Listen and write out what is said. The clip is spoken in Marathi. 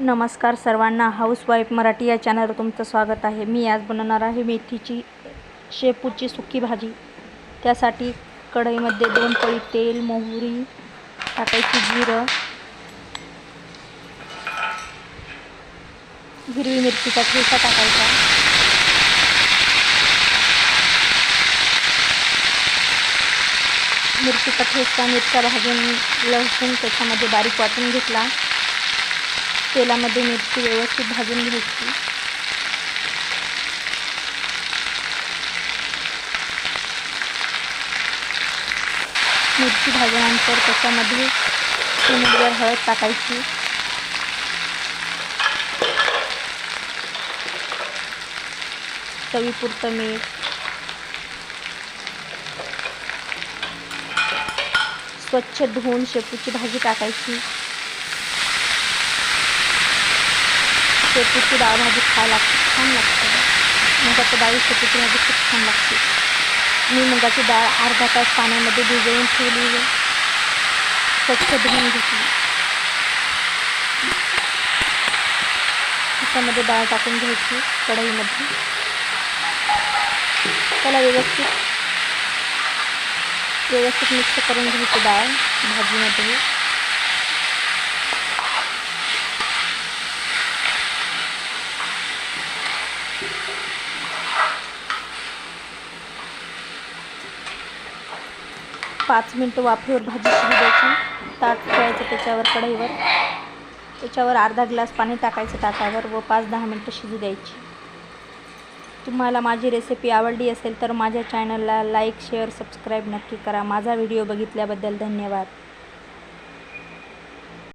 नमस्कार सर्वांना. हाऊसवाईफ मराठी या चॅनलवर तुमचं स्वागत आहे. मी आज बनवणार आहे मेथीची शेपूची सुकी भाजी. त्यासाठी कढईमध्ये दोन पळी तेल मोहरी टाकायची जिरं हिरवी मिरचीचा ठेसा टाकायचा. मिरचीचा ठेसा मिरच्या भाजून लसूण त्याच्यामध्ये बारीक वाटून घेतला. तेलामध्ये मिरची व्यवस्थित भाजून घ्यायची. मिरची भाजल्यानंतर त्याच्यामध्ये चिमूटभर हळद टाकायची. चवीपुरतं मीठ. स्वच्छ धुवून शेपूची भाजी टाकायची. शेपूची डाळ भाजी खायला लागते छान लागते. मुगाची डाळी शेपूची भाजी खूप छान लागते. मी मुगाची डाळ अर्धा तास पाण्यामध्ये भिजवून ठेवली स्वच्छ धुवून घेतली. त्याच्यामध्ये डाळ टाकून घ्यायची कढईमध्ये. त्याला व्यवस्थित व्यवस्थित मिक्स करून घ्यायची डाळ भाजीमध्ये. पाच मिनटं वाफेवर भाजी शिजू द्यायची. ताट ठेवायचं त्याच्यावर कढईवर. त्याच्यावर अर्धा ग्लास पाणी टाकायचं ताटावर व पाच दहा मिनटं शिजू द्यायची. तुम्हाला माझी रेसिपी आवडली असेल तर माझ्या चॅनलला लाईक शेअर सबस्क्राईब नक्की करा. माझा व्हिडिओ बघितल्याबद्दल धन्यवाद.